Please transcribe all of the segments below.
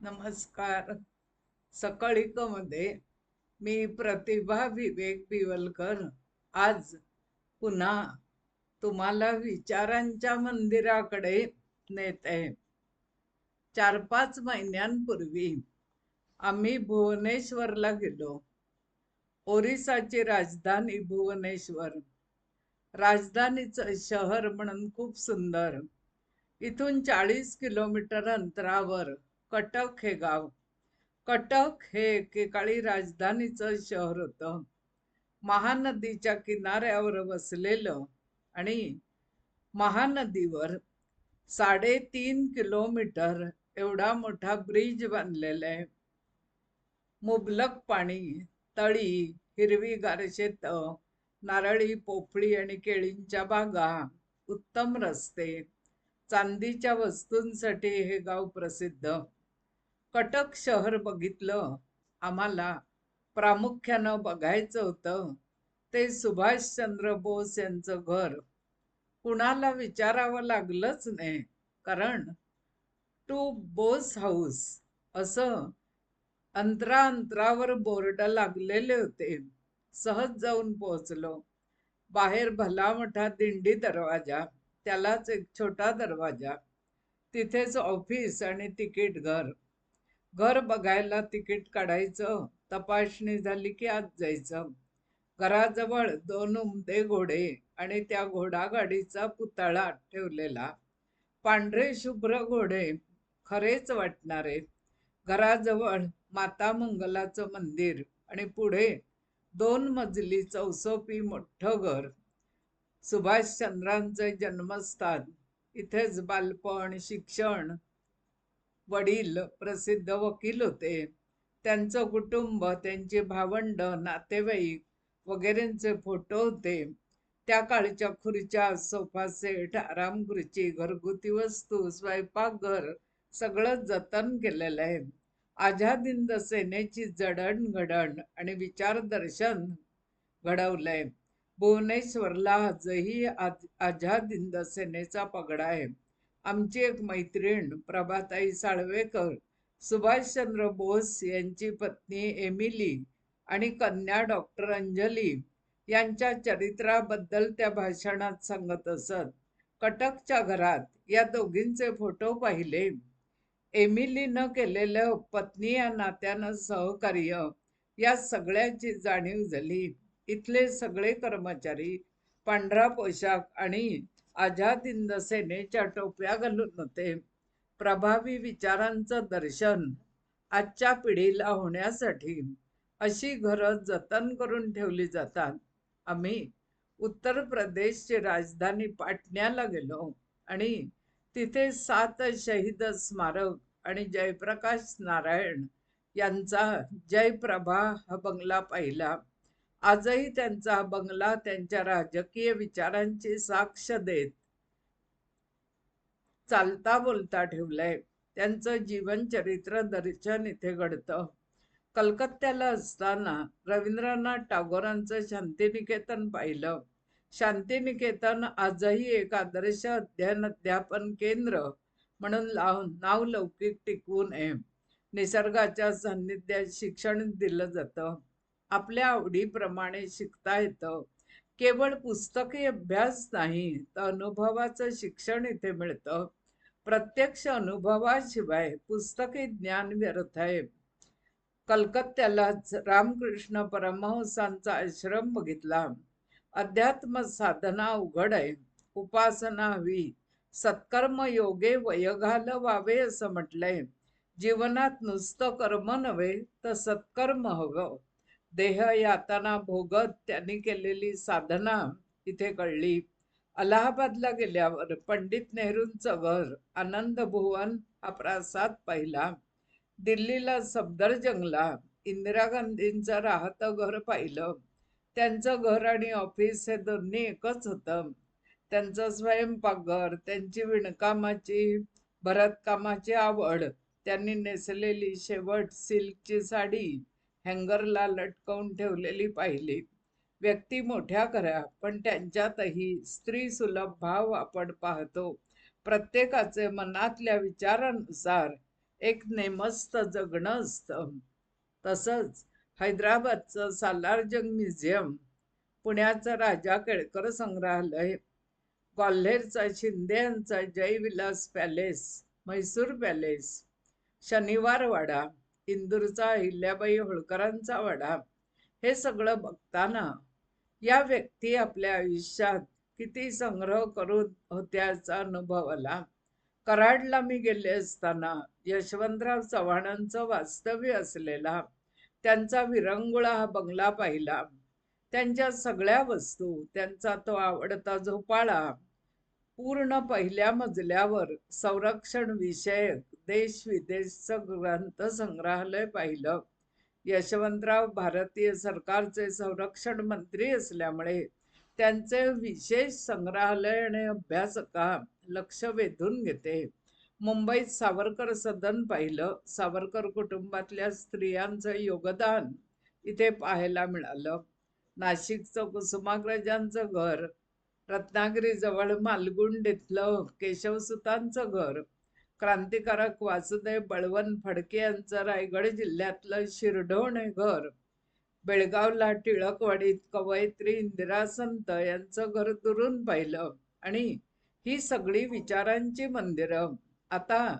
नमस्कार. सकाळीकमध्ये मी प्रतिभा विवेक पिवलकर. आज पुन्हा तुम्हाला विचारांच्या मंदिराकडे नेत आहे. चार पाच महिन्यांपूर्वी आम्ही भुवनेश्वरला गेलो. ओरिसाची राजधानी भुवनेश्वर. राजधानीचं शहर म्हणून खूप सुंदर. इथून चाळीस किलोमीटर अंतरावर कटक हे गाव. कटक हे एकेकाळी राजधानीचं शहर होतं. महानदीच्या किनाऱ्यावर वसलेलं आणि महानदीवर साडेतीन किलोमीटर एवढा मोठा ब्रिज बांधलेला आहे. मुबलक पाणी तळी हिरवीगार शेत नारळी पोफळी आणि केळींच्या बागा उत्तम रस्ते चांदीच्या वस्तूंसाठी हे गाव प्रसिद्ध. कटक शहर बघितलं आम्हाला प्रामुख्यानं बघायचं होतं. ते सुभाषचंद्र बोस यांचं घर. कुणाला विचारावं लागलंच नाही कारण टू बोस हाऊस असं अंतरा अंतरावर बोर्ड लागलेले होते. सहज जाऊन पोहोचलो. बाहेर भला मोठा दिंडी दरवाजा त्यालाच एक छोटा दरवाजा तिथेच ऑफिस आणि तिकीट घर. घर बघायला तिकीट काढायचं तपासणी झाली की आत जायचं. घराजवळ दोन उमदे घोडे आणि त्या घोडागाडीचा पुतळा ठेवलेला. पांढरे शुभ्र घोडे खरेच वाटणारे. घराजवळ माता मंगलाचं मंदिर आणि पुढे दोन मजली चौसोपी मोठं घर. सुभाषचंद्रांचे जन्मस्थान. इथेच बालपण शिक्षण वडील प्रसिद्ध वकील होते. त्यांचं कुटुंब त्यांची भावंड नातेवाईक वगैरेंचे फोटो होते. त्या काळच्या खुर्च्या सोफा सेट आराम खुर्ची घरगुती वस्तू स्वयंपाकघर सगळं जतन केलेलं आहे. आझाद सेनेची जडणघडण आणि विचारदर्शन घडवलंय. भुवनेश्वरला आजही आझाद हिंद सेनेचा पगडा आहे. आमची एक मैत्रीण प्रभाताई साळवेकर सुभाषचंद्र बोस यांची पत्नी एमिली आणि कन्या डॉक्टर अंजली यांच्या चरित्राबद्दल त्या भाषणात सांगत असत. कटकच्या घरात या दोघींचे फोटो पाहिले. एमिलीनं केलेलं पत्नी या नात्यानं सहकार्य या सगळ्याची जाणीव झाली. इथले सगळे कर्मचारी पांढरा पोशाख आणि आझाद हिंद सेनेच्या टोप्या घालून होते. प्रभावी विचारांचं दर्शन आजच्या पिढीला होण्यासाठी अशी घरं जतन करून ठेवली जातात. आम्ही उत्तर प्रदेशची राजधानी पाटण्याला गेलो आणि तिथे सात शहीद स्मारक आणि जयप्रकाश नारायण यांचा जयप्रभा हा बंगला पाहिला. आजही त्यांचा बंगला त्यांच्या राजकीय विचारांची साक्ष देत चालता बोलता ठेवलंय. त्यांचं जीवनचरित्र दर्शन इथे घडतं. कलकत्त्याला असताना रवींद्रनाथ टागोरांचं शांतिनिकेतन पाहिलं. शांतिनिकेतन आजही एक आदर्श अध्ययन अध्यापन केंद्र म्हणून लावून नाव लौकिक टिकवून आहे निसर्गाच्या सान्निध्यात शिक्षण दिलं जातं. आपल्या आवडीप्रमाणे शिकता येतं. केवळ पुस्तकी अभ्यास नाही तर अनुभवाचं शिक्षण इथे मिळतं. प्रत्यक्ष अनुभवाशिवाय पुस्तकी ज्ञान व्यर्थ आहे. कलकत्त्यालाच रामकृष्ण परमहंसांचा आश्रम बघितला. अध्यात्म साधना उघड आहे. उपासना हवी. सत्कर्म योगे वयघाल व्हावे असं म्हटलंय. जीवनात नुसतं कर्म नव्हे तर सत्कर्म हवं. देह यातना भोगत त्यांनी केलेली साधना इथे कळली. अलाहाबादला गेल्यावर पंडित नेहरूंचं घर आनंद भुवन हा प्रासाद पाहिला. दिल्लीला सफदरजंगला इंदिरा गांधींचं राहतं घर पाहिलं. त्यांचं घर आणि ऑफिस हे दोन्ही एकच होतं. त्यांचं स्वयंपाकघर त्यांची विणकामाची भरतकामाची आवड त्यांनी नेसलेली शेवट सिल्कची साडी हँगरला लटकवून ठेवलेली पाहिली. व्यक्ती मोठ्या करा पण त्यांच्यातही स्त्री सुलभ भाव आपण पाहतो. प्रत्येकाचे मनातल्या विचारानुसार एक नेमस्त जगणं असतं. तसंच हैदराबादचं सालारजंग म्युझियम पुण्याचं राजा केळकर संग्रहालय ग्वाल्हेरचा शिंदे यांचा जयविलास पॅलेस म्हैसूर पॅलेस शनिवारवाडा इंदूरचा अहिल्याबाई होळकरांचा वाडा. हे सगळं बघताना या व्यक्ती आपल्या आयुष्यात किती संग्रह करून होत्याचा अनुभव आला. कराडला मी गेले असताना यशवंतराव चव्हाणांचं वास्तव्य असलेला त्यांचा विरंगुळा हा बंगला पाहिला. त्यांच्या सगळ्या वस्तू त्यांचा तो आवडता झोपाळा पूर्ण पहिल्या मजल्यावर संरक्षण विषयक देश विदेशचं ग्रंथ संग्रहालय पाहिलं. यशवंतराव भारतीय सरकारचे संरक्षण मंत्री असल्यामुळे त्यांचे विशेष संग्रहालय आणि अभ्यासका लक्ष वेधून घेते. मुंबईत सावरकर सदन पाहिलं. सावरकर कुटुंबातल्या स्त्रियांचं योगदान इथे पाहायला मिळालं. नाशिकचं कुसुमाग्रजांचं घर रत्नागिरीजवळ मालगुंड केशवसुतांचं घर क्रांतिकारक वासुदेव बळवंत फडके यांचं रायगड जिल्ह्यातलं शिरढोण घर. बेळगावला टिळकवाडीत कवयित्री इंदिरा संत यांचं घर दुरून पाहिलं आणि ही सगळी विचारांची मंदिरं. आता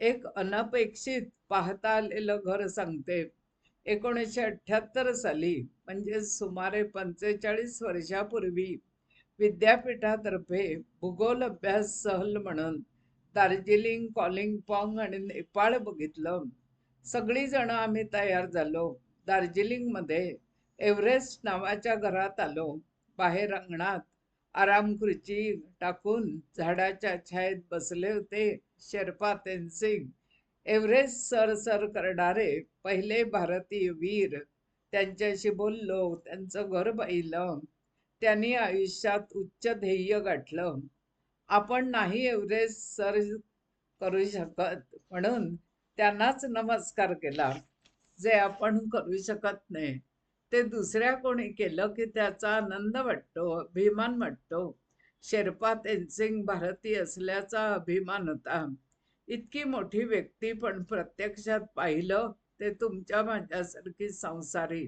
एक अनपेक्षित पाहता आलेलं घर सांगते. एकोणीसशे अठ्ठ्याहत्तर साली म्हणजे सुमारे पंचेचाळीस वर्षापूर्वी विद्यापीठातर्फे भूगोल अभ्यास सहल म्हणून दार्जिलिंग कॉलिंगपॉंग आणि नेपाळ बघितलं. सगळीजणं आम्ही तयार झालो. दार्जिलिंगमध्ये एव्हरेस्ट नावाच्या घरात आलो. बाहेर अंगणात आराम खुर्ची टाकून झाडाच्या छायेत बसले होते. शेर्पा तेनसिंग एव्हरेस्ट सर सर करणारे पहिले भारतीय वीर. त्यांच्याशी बोललो त्यांचं घर पाहिलं. त्यांनी आयुष्यात उच्च ध्येय गाठलं. आपण नाही एव्हरेस्ट सर करू शकत म्हणून त्यांनाच नमस्कार केला. जे आपण करू शकत नाही. ते दुसऱ्या कोणी केलं की त्याचा आनंद वाटतो अभिमान वाटतो. शेर्पा तेनसिंग भारतीय असल्याचा अभिमान होता. इतकी मोठी व्यक्ती पण प्रत्यक्षात पाहिलं ते तुमच्या माझ्यासारखी संसारी.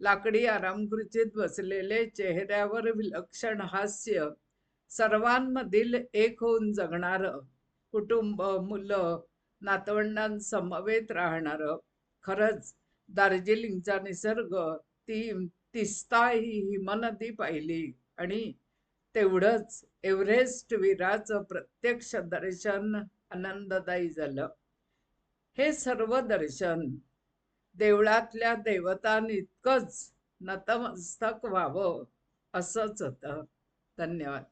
लाकडी आरामखुर्चीत बसलेले चेहऱ्यावर विलक्षण हास्य सर्वांमधील एक होऊन जगणारं कुटुंब मुलं नातवंडांसमवेत राहणारं खरंच दार्जिलिंगचा निसर्ग ती तिस्ता ही हिमनदी पाहिली आणि तेवढंच एव्हरेस्ट वीराचं प्रत्यक्ष दर्शन आनंददायी झालं. हे सर्व दर्शन देवळातल्या देवतांइतकंच नतमस्तक व्हावं असंच होतं. धन्यवाद.